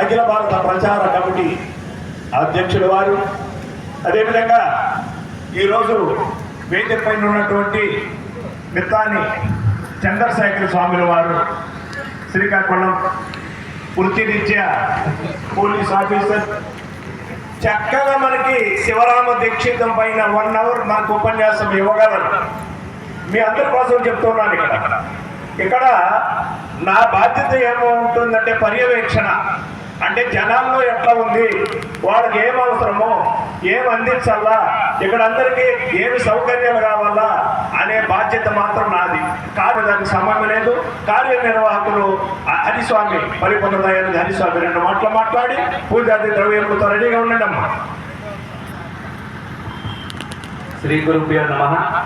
అఖిల భారత ప్రచార కమిటీ అధ్యక్షుడు వారు. అదేవిధంగా ఈరోజు వేదిక పైన ఉన్నటువంటి మిత్తాని చంద్రశేఖర స్వాముల వారు శ్రీకాకుళం వృత్తిరీత్యా పోలీస్ ఆఫీసర్. చక్కగా మనకి శివరామ దీక్షితం పైన వన్ అవర్ మనకు ఉపన్యాసం ఇవ్వగలరు. మీ అందరి కోసం చెప్తున్నాను ఇక్కడ. ఇక్కడ నా బాధ్యత ఏమో ఉంటుందంటే పర్యవేక్షణ. అంటే జనాల్లో ఎట్లా ఉంది? వాళ్ళకి ఏం అవసరమో ఏం అందించాలా? ఇక్కడ అందరికీ ఏమి సౌకర్యాలు కావాలా అనే బాధ్యత మాత్రం నాది. కానీ దానికి సంబంధం లేదు. కార్యనిర్వాహకులు హరిస్వామి పరిపూర్ణ హరిస్వామి రెండు మాటలు మాట్లాడి పూజాది ద్రవ్యములతో రెడీగా ఉండండి అమ్మా. శ్రీ గురుభ్యో నమ.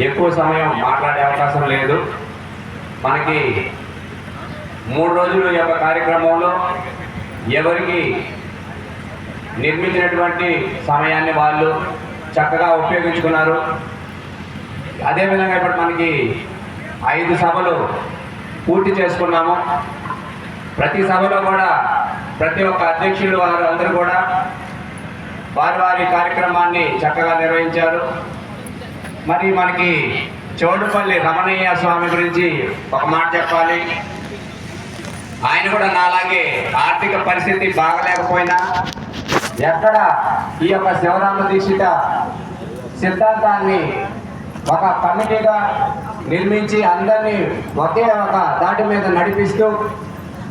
ఎక్కువ సమయం మాట్లాడే అవకాశం లేదు. మనకి మూడు రోజులు ఈ యొక్క కార్యక్రమంలో ఎవరికి నిర్మించినటువంటి సమయాన్ని వాళ్ళు చక్కగా ఉపయోగించుకున్నారు. అదేవిధంగా ఇప్పుడు మనకి ఐదు సభలు పూర్తి చేసుకున్నాము. ప్రతి సభలో కూడా ప్రతి ఒక్క అధ్యక్షులు వారు అందరూ కూడా వారి వారి కార్యక్రమాన్ని చక్కగా నిర్వహించారు. మరి మనకి చోడుపల్లి రమణయ్య స్వామి గురించి ఒక మాట చెప్పాలి. ఆయన కూడా నాలాగే ఆర్థిక పరిస్థితి బాగలేకపోయినా ఎక్కడ ఈ యొక్క శివరామ దీక్షిత సిద్ధాంతాన్ని ఒక కమిటీగా నిర్మించి అందరినీ ఒకే ఒక దాటి మీద నడిపిస్తూ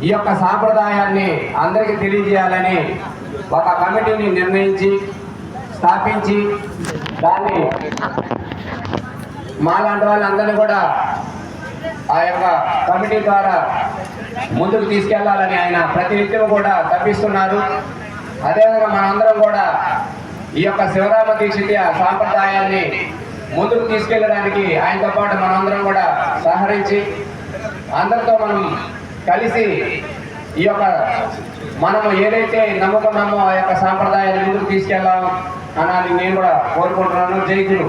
ఈ యొక్క సాంప్రదాయాన్ని అందరికీ తెలియజేయాలని ఒక కమిటీని నిర్ణయించి స్థాపించి దాన్ని మాలాంటి వాళ్ళందరినీ కూడా ఆ యొక్క కమిటీ ద్వారా ముందుకు తీసుకెళ్ళాలని ఆయన ప్రతినిత్యం కూడా తప్పిస్తున్నారు అదేవిధంగా మనందరం కూడా ఈ యొక్క శివరామ దీక్షిత సాంప్రదాయాన్ని ముందుకు తీసుకెళ్ళడానికి ఆయనతో పాటు మనందరం కూడా సహకరించి అందరితో మనం కలిసి ఈ యొక్క మనము ఏదైతే నమ్ముకున్నామో ఆ యొక్క సాంప్రదాయాన్ని ముందుకు తీసుకెళ్ళాం అనాలి నేను కూడా కోరుకుంటున్నాను. జైకులు